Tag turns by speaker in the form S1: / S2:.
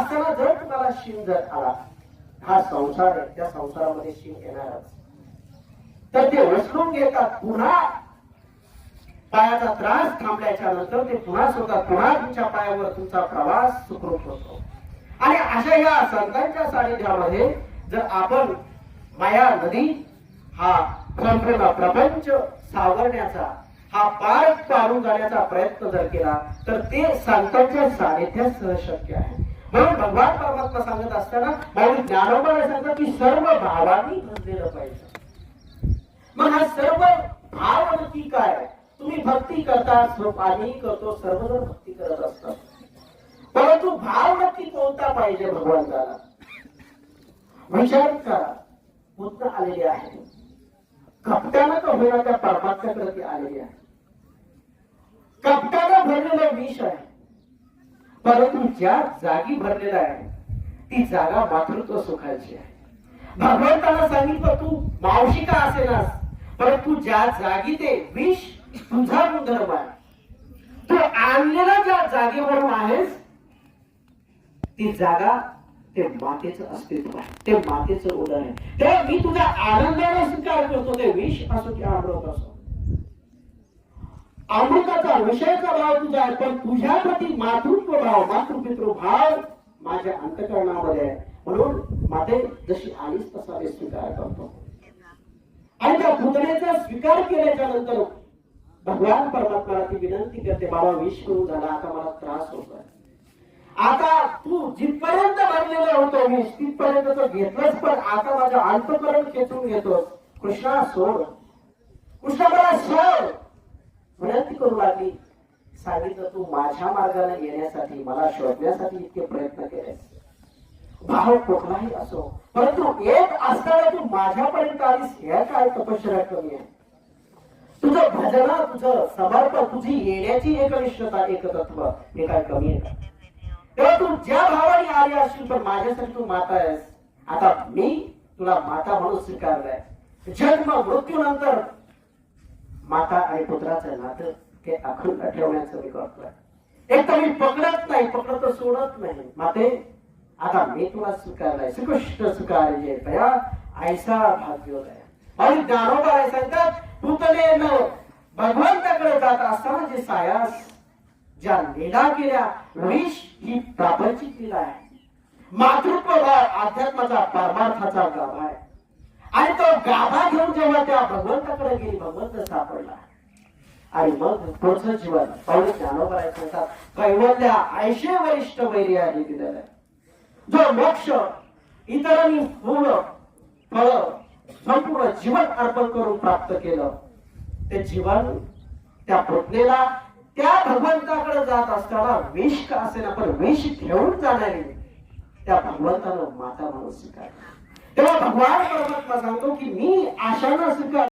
S1: असताना जर तुम्हाला शिन जर आला हा संसार आहे त्या संसारामध्ये शिन येणारच. तर ते उचलून घेतात पुन्हा पायाचा त्रास थांबल्याच्या नंतर ते पुन्हा स्वतः पुन्हा तुमच्या पायावर तुमचा प्रवास सुखरूप होतो. आणि अशा या संतांच्या सानिध्यामध्ये जर आपण माया नदी हा संपूर्ण प्रपंच सावरण्याचा हा पार पारून जाण्याचा प्रयत्न जर केला तर ते संतांच्या सानिध्यात सहज शक्य आहे. म्हणून भगवान परमात्मा सांगत असताना माऊली ज्ञानोबाने सांगतात की सर्व भावांनी भरलेलं पाहिजे. मग हा सर्व भाव नक्की काय? तुम्ही भक्ती करता सर्व आम्ही करतो सर्वजण भक्ती करत असतात. परंतु भाव नक्की कोणता पाहिजे भगवंताला विचार करा. बुद्ध आलेले आहे. कपट्यानं का होईना त्या परमात्म्याकडे ती आलेली आहे? कपट्यानं भरलेलं परंतु ज्या जागी भरलेला आहे ती जागा मातृत्व सुखाची आहे. भगवंताला सांगितलं तू मावशिका असेलास? परंतु ज्या जागी ते विष तुझा गुणधर्म आहे. तू आणलेला ज्या जागेवरून आहेस ती जागा ते मातेचं अस्तित्व आहे. ते मातेचं उदाहरण आहे. ते मी तुझ्या आनंदाने स्वीकार करतो ते विष असो की अमृत असो. अमृताचा विषयाचा भाव तुझा आहे पण तुझ्या प्रती मातृत्व भाव मातृपितृ भाव माझ्या अंतकरणामध्ये आहे. म्हणून माते जशी आलीच तसा मी स्वीकार करतो. आणि त्या पुतण्याचा स्वीकार केल्याच्यानंतर भगवान परमात्माला ती विनंती करते बाबा विष करून झाला आता मला त्रास होतोय. आता तू जिथपर्यंत भरलेला होतो विष तिथपर्यंत तो घेतलंच पण आता माझं अंतकरण खेचून घेतो कृष्णा सोड. कृष्णा मला सोड. सांगितलं तू माझ्या मार्गाने येण्यासाठी मला शोधण्यासाठी इतके प्रयत्न केले भाव कुठलाही असो परंतु एक असताना तू माझ्यापर्यंत आलीस हे काय तपश्चर्या कमी आहे? तुझं भजन तुझं समर्पण तुझी येण्याची एकनिष्ठता एकतत्व हे काय कमी आहे तेव्हा तू ज्या भावाने आली असशील पण माझ्यासाठी तू माता आहेस. आता मी तुला माता म्हणून स्वीकारलाय. जन्म मृत्यूनंतर माता आणि पुत्राचं नातं ते अखंड ठेवण्याचं मी करतोय. एक तर मी पकडत नाही पकडत सोडत नाही. माते आता मी तुला स्वीकारलाय. श्रीकृष्ण स्वीकारले तया ऐसा भाग्योदय. आणि ज्ञानोबा सांगतात पुतलेन भगवंताकडे जात असताना जे सायास ज्या लीला केल्या विष ही प्रापंचिक लीला आहे. मातृत्व भाव अध्यात्माचा परमार्थाचा गाभा आहे. आणि तो गाभा घेऊन जेव्हा त्या भगवंताकडे गेली भगवंत सापडला. आणि मग पुढचं जीवन पाहुणे ज्ञानोबाई सांगतात कैवल्या ऐशे वरिष्ठ वैरी आली आहे जो मोक्ष इतरांनी पूर्ण फळ संपूर्ण जीवन अर्पण करून प्राप्त केलं. ते जीवन त्या पुतलेला त्या भगवंताकडे जात असताना विष का असेल आपण विष घेऊन जाणारी. त्या भगवंतानं माता म्हणून स्वीकार तेव्हा भगवान परमात्मा सांगतो की मी आशानं स्वीकार